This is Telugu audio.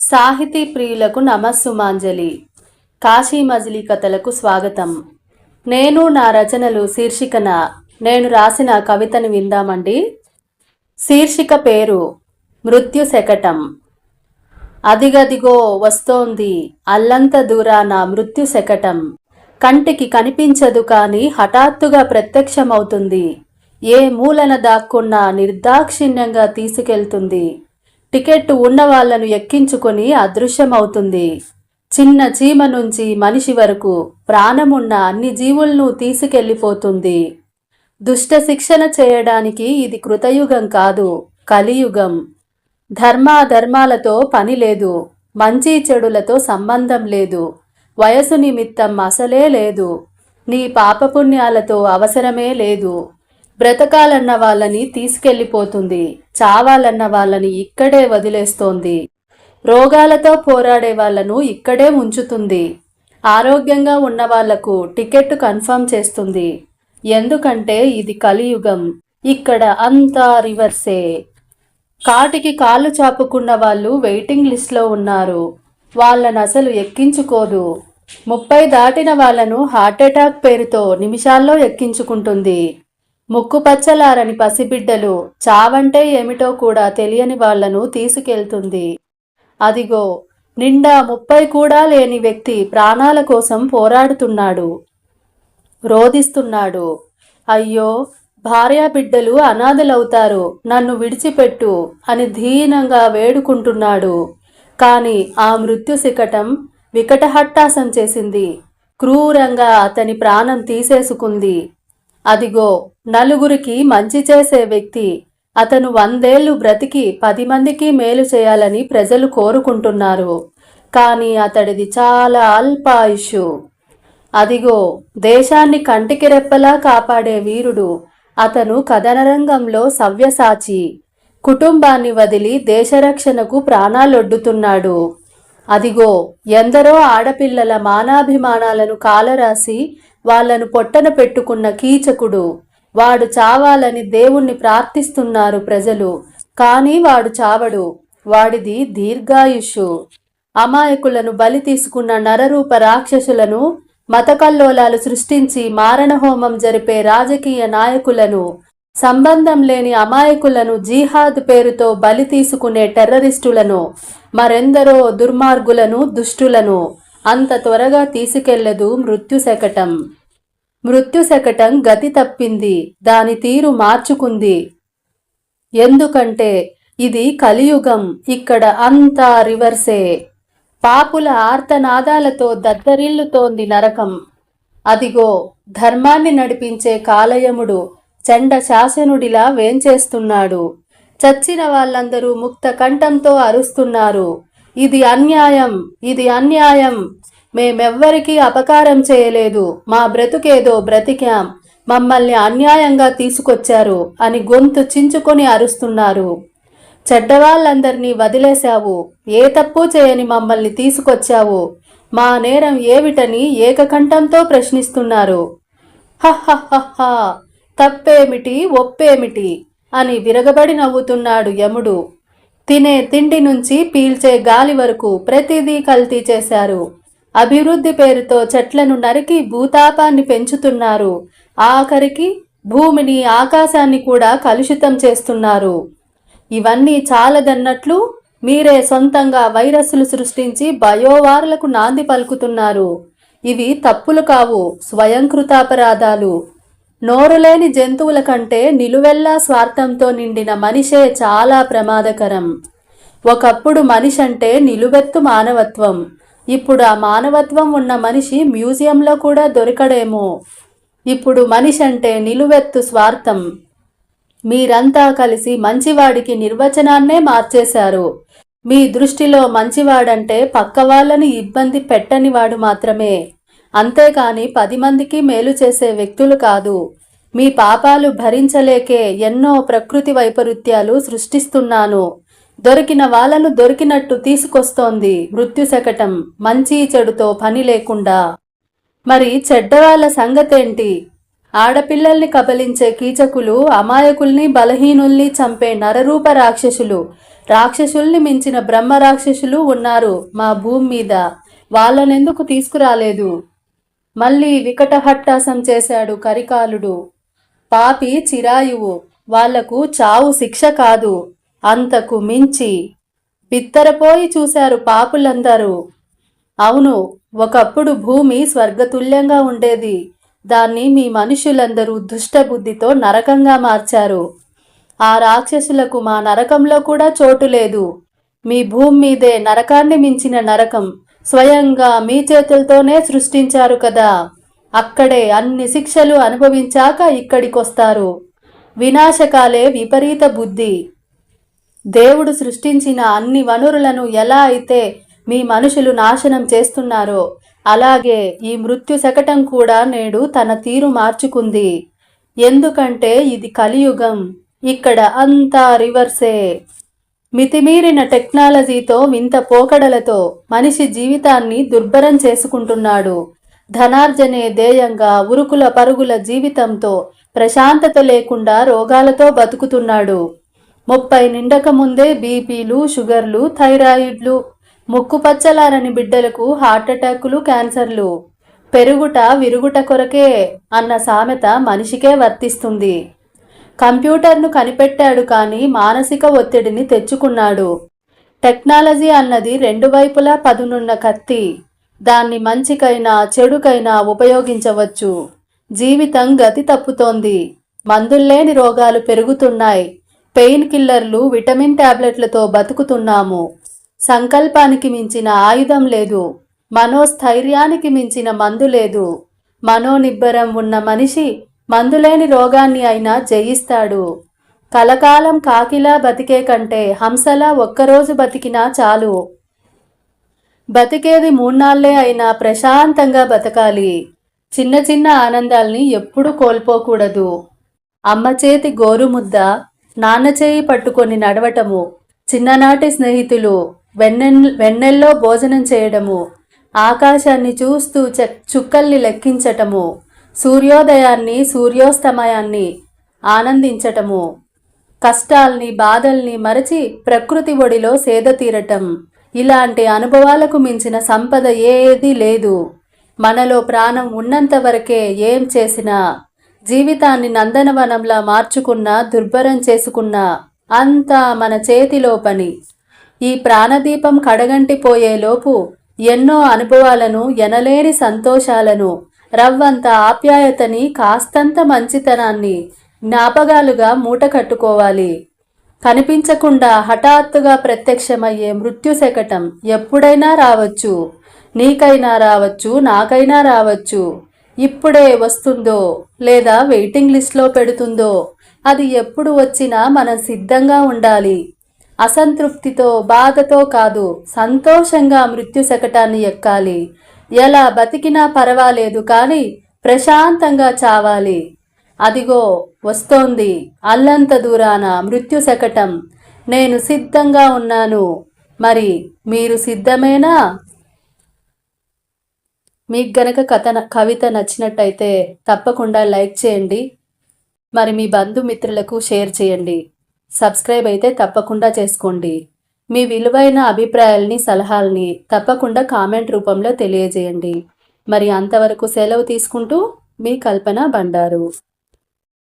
సాహితీ ప్రియులకు నమస్సుమాంజలి. కాశీ మజిలీ కథలకు స్వాగతం. నేను నా రచనలు శీర్షికన. నేను రాసిన కవితను విందామండి. శీర్షిక పేరు మృత్యు శకటం. అదిగదిగో వస్తోంది అల్లంత దూరాన మృత్యు శకటం. కంటికి కనిపించదు కానీ హఠాత్తుగా ప్రత్యక్షమవుతుంది. ఏ మూలన దాక్కున్నా నిర్దాక్షిణ్యంగా తీసుకెళ్తుంది. టికెట్ ఉన్నవాళ్ళను ఎక్కించుకొని అదృశ్యమవుతుంది. చిన్న చీమ నుంచి మనిషి వరకు ప్రాణమున్న అన్ని జీవులను తీసుకెళ్ళిపోతుంది దుష్ట శిక్షణ చేయడానికి ఇది కృతయుగం కాదు కలియుగం. ధర్మాధర్మాలతో పని లేదు మంచి చెడులతో సంబంధం లేదు వయసు నిమిత్తం అసలే లేదు నీ పాపపుణ్యాలతో అవసరమే లేదు. బ్రతకాలన్న వాళ్ళని తీసుకెళ్ళిపోతుంది చావాలన్న వాళ్ళని ఇక్కడే వదిలేస్తోంది. రోగాలతో పోరాడే వాళ్ళను ఇక్కడే ఉంచుతుంది. ఆరోగ్యంగా ఉన్న వాళ్ళకు టికెట్ కన్ఫర్మ్ చేస్తుంది. ఎందుకంటే ఇది కలియుగం. ఇక్కడ అంతా రివర్సే. కాటికి కాళ్ళు చాపుకున్న వాళ్ళు వెయిటింగ్ లిస్ట్లో ఉన్నారు. వాళ్ళను అసలు ఎక్కించుకోదు. ముప్పై దాటిన వాళ్ళను హార్ట్అటాక్ పేరుతో నిమిషాల్లో ఎక్కించుకుంటుంది. ముక్కుపచ్చలారని పసిబిడ్డలు చావంటే ఏమిటో కూడా తెలియని వాళ్ళను తీసుకెళ్తుంది. అదిగో నిండా ముప్పై కూడా లేని వ్యక్తి ప్రాణాల కోసం పోరాడుతున్నాడు. రోధిస్తున్నాడు. అయ్యో భార్యా బిడ్డలు అనాథలవుతారు నన్ను విడిచిపెట్టు అని దీనంగా వేడుకుంటున్నాడు. కాని ఆ మృత్యు శికటం వికటహట్టాసం చేసింది. క్రూరంగా అతని ప్రాణం తీసేసుకుంది. అదిగో నలుగురికి మంచి చేసే వ్యక్తి. అతను వందేళ్ళు బ్రతికి పది మందికి మేలు చేయాలని ప్రజలు కోరుకుంటున్నారు. కానీ అతడిది చాలా అల్పాయుషు. అదిగో దేశాన్ని కంటికి రెప్పలా కాపాడే వీరుడు. అతను కథనరంగంలో సవ్యసాచి. కుటుంబాన్ని వదిలి దేశరక్షణకు ప్రాణాలొడ్డుతున్నాడు. అదిగో ఎందరో ఆడపిల్లల మానాభిమానాలను కాలరాసి వాళ్ళను పొట్టన పెట్టుకున్న కీచకుడు. వాడు చావాలని దేవుణ్ణి ప్రార్థిస్తున్నారు ప్రజలు. కానీ వాడు చావడు. వాడిది దీర్ఘాయుషు. అమాయకులను బలి తీసుకున్న నరరూప రాక్షసులను మతకల్లోలాలు సృష్టించి మారణహోమం జరిపే రాజకీయ నాయకులను సంబంధం లేని అమాయకులను జీహాద్ పేరుతో బలి తీసుకునే టెర్రరిస్టులను మరెందరో దుర్మార్గులను దుష్టులను అంత త్వరగా తీసుకెళ్ళదు మృత్యుశకటం. మృత్యుశకటం గతి తప్పింది దాని తీరు మార్చుకుంది. ఎందుకంటే ఇది కలియుగం ఇక్కడ అంతా రివర్సే. పాపుల ఆర్తనాదాలతో దద్దరిల్లుతోంది నరకం. అదిగో ధర్మాన్ని నడిపించే కాలయముడు చండ శాసనుడిలా వేంచేస్తున్నాడు. చచ్చిన వాళ్ళందరూ ముక్త కంఠంతో అరుస్తున్నారు. ఇది అన్యాయం ఇది అన్యాయం. మేమెవ్వరికీ అపకారం చేయలేదు. మా బ్రతుకేదో బ్రతికాం. మమ్మల్ని అన్యాయంగా తీసుకొచ్చారు అని గొంతు చించుకొని అరుస్తున్నారు. చెడ్డవాళ్ళందరినీ వదిలేశావు. ఏ తప్పు చేయని మమ్మల్ని తీసుకొచ్చావు. మా నేరం ఏమిటని ఏకకంఠంతో ప్రశ్నిస్తున్నారు. హ తప్పేమిటి ఒప్పేమిటి అని విరగబడి నవ్వుతున్నాడు యముడు. తినే తిండి నుంచి పీల్చే గాలి వరకు ప్రతిదీ కల్తీ చేశారు. అభివృద్ధి పేరుతో చెట్లను నరికి భూతాపాన్ని పెంచుతున్నారు. ఆఖరికి భూమిని ఆకాశాన్ని కూడా కలుషితం చేస్తున్నారు. ఇవన్నీ చాలదన్నట్లు మీరే సొంతంగా వైరస్లు సృష్టించి బయోవార్లకు నాంది పలుకుతున్నారు. ఇవి తప్పులు కావు స్వయంకృతాపరాధాలు. నోరులేని జంతువుల కంటే నిలువెల్లా స్వార్థంతో నిండిన మనిషే చాలా ప్రమాదకరం. ఒకప్పుడు మనిషి అంటే నిలువెత్తు మానవత్వం. ఇప్పుడు ఆ మానవత్వం ఉన్న మనిషి మ్యూజియంలో కూడా దొరకడేమో. ఇప్పుడు మనిషి అంటే నిలువెత్తు స్వార్థం. మీరంతా కలిసి మంచివాడికి నిర్వచనాన్నే మార్చేశారు. మీ దృష్టిలో మంచివాడంటే పక్క వాళ్ళని ఇబ్బంది పెట్టనివాడు మాత్రమే. అంతేకాని పది మందికి మేలు చేసే వ్యక్తులు కాదు. మీ పాపాలు భరించలేకే ఎన్నో ప్రకృతి వైపరీత్యాలు సృష్టిస్తున్నాను. దొరికిన వాళ్ళను దొరికినట్టు తీసుకొస్తోంది మృత్యు శకటం. మంచి చెడుతో పని లేకుండా. మరి చెడ్డవాళ్ళ సంగతేంటి? ఆడపిల్లల్ని కబలించే కీచకులు అమాయకుల్ని బలహీనుల్ని చంపే నరరూప రాక్షసులు. రాక్షసుల్ని మించిన బ్రహ్మ రాక్షసులు ఉన్నారు మా భూమి మీద. వాళ్ళనెందుకు తీసుకురాలేదు? మళ్ళీ వికటహట్టాసం చేశాడు కరికాలుడు. పాపి చిరాయువు. వాళ్ళకు చావు శిక్ష కాదు. అంతకు మించి బిత్తరపోయి చూశారు పాపులందరూ. అవును ఒకప్పుడు భూమి స్వర్గతుల్యంగా ఉండేది. దాన్ని మీ మనుషులందరూ దుష్టబుద్ధితో నరకంగా మార్చారు. ఆ రాక్షసులకు మా నరకంలో కూడా చోటు లేదు. మీ భూమి మీదే నరకాన్ని మించిన నరకం స్వయంగా మీ చేతులతోనే సృష్టించారు కదా. అక్కడే అన్ని శిక్షలు అనుభవించాక ఇక్కడికొస్తారు. వినాశకాలే విపరీత బుద్ధి. దేవుడు సృష్టించిన అన్ని వనరులను ఎలా అయితే మీ మనుషులు నాశనం చేస్తున్నారో అలాగే ఈ మృత్యు శకటం కూడా నేడు తన తీరు మార్చుకుంది. ఎందుకంటే ఇది కలియుగం. ఇక్కడ అంతా రివర్సే. మితిమీరిన టెక్నాలజీతో వింత పోకడలతో మనిషి జీవితాన్ని దుర్భరం చేసుకుంటున్నాడు. ధనార్జనే ధ్యేయంగా ఉరుకుల పరుగుల జీవితంతో ప్రశాంతత లేకుండా రోగాలతో బతుకుతున్నాడు. ముప్పై నిండక ముందే బీపీలు షుగర్లు థైరాయిడ్లు ముక్కుపచ్చలారని బిడ్డలకు హార్ట్అటాకులు క్యాన్సర్లు. పెరుగుట విరుగుట కొరకే అన్న సామెత మనిషికే వర్తిస్తుంది. కంప్యూటర్ను కనిపెట్టాడు కానీ మానసిక ఒత్తిడిని తెచ్చుకున్నాడు. టెక్నాలజీ అన్నది రెండు వైపులా పదునున్న కత్తి. దాన్ని మంచికైనా చెడుకైనా ఉపయోగించవచ్చు. జీవితం గతి తప్పుతోంది. మందుల్లేని రోగాలు పెరుగుతున్నాయి. పెయిన్ కిల్లర్లు విటమిన్ టాబ్లెట్లతో బతుకుతున్నాము. సంకల్పానికి మించిన ఆయుధం లేదు. మనోస్థైర్యానికి మించిన మందు లేదు. మనోనిబ్బరం ఉన్న మనిషి మందులేని రోగాన్ని అయినా జయిస్తాడు. కలకాలం కాకిలా బతికే కంటే హంసలా ఒక్కరోజు బతికినా చాలు. బతికేది మూన్నాళ్ళే అయినా ప్రశాంతంగా బతకాలి. చిన్న చిన్న ఆనందాల్ని ఎప్పుడూ కోల్పోకూడదు. అమ్మ చేతి గోరుముద్ద నాన్న చేయి పట్టుకొని నడవటము చిన్ననాటి స్నేహితులు వెన్నెన్ వెన్నెల్లో భోజనం చేయడము ఆకాశాన్ని చూస్తూ చె చుక్కల్ని లెక్కించటము సూర్యోదయాన్ని సూర్యోస్తమయాన్ని ఆనందించటము కష్టాల్ని బాధల్ని మరచి ప్రకృతి ఒడిలో సేద తీరటం. ఇలాంటి అనుభవాలకు మించిన సంపద ఏది లేదు. మనలో ప్రాణం ఉన్నంత వరకే ఏం చేసినా జీవితాన్ని నందనవనంలా మార్చుకున్నా దుర్భరం చేసుకున్నా అంతా మన చేతిలో పని ఈ ప్రాణదీపం కడగంటిపోయేలోపు ఎన్నో అనుభవాలను ఎనలేని సంతోషాలను రవ్వంత ఆప్యాయతని కాస్తంత మంచితనాన్ని జ్ఞాపకాలుగా మూట కట్టుకోవాలి కనిపించకుండా హఠాత్తుగా ప్రత్యక్షమయ్యే మృత్యు శకటం ఎప్పుడైనా రావచ్చు. నీకైనా రావచ్చు నాకైనా రావచ్చు. ఇప్పుడే వస్తుందో లేదా వెయిటింగ్ లిస్ట్లో పెడుతుందో అది ఎప్పుడు వచ్చినా మనం సిద్ధంగా ఉండాలి. అసంతృప్తితో బాధతో కాదు సంతోషంగా మృత్యు శకటాన్ని ఎక్కాలి. ఎలా బతికినా పర్వాలేదు కానీ ప్రశాంతంగా చావాలి. అదిగో వస్తోంది అల్లంత దూరాన మృత్యు శకటం. నేను సిద్ధంగా ఉన్నాను. మరి మీరు సిద్ధమేనా? మీకు గనక కథ కవిత నచ్చినట్టయితే తప్పకుండా లైక్ చేయండి. మరి మీ బంధుమిత్రులకు షేర్ చేయండి. సబ్స్క్రైబ్ అయితే తప్పకుండా చేసుకోండి. మీ విలువైన అభిప్రాయాల్ని సలహాల్ని తప్పకుండా కామెంట్ రూపంలో తెలియజేయండి. మరి అంతవరకు సెలవు తీసుకుంటూ మీ కల్పన బండారు.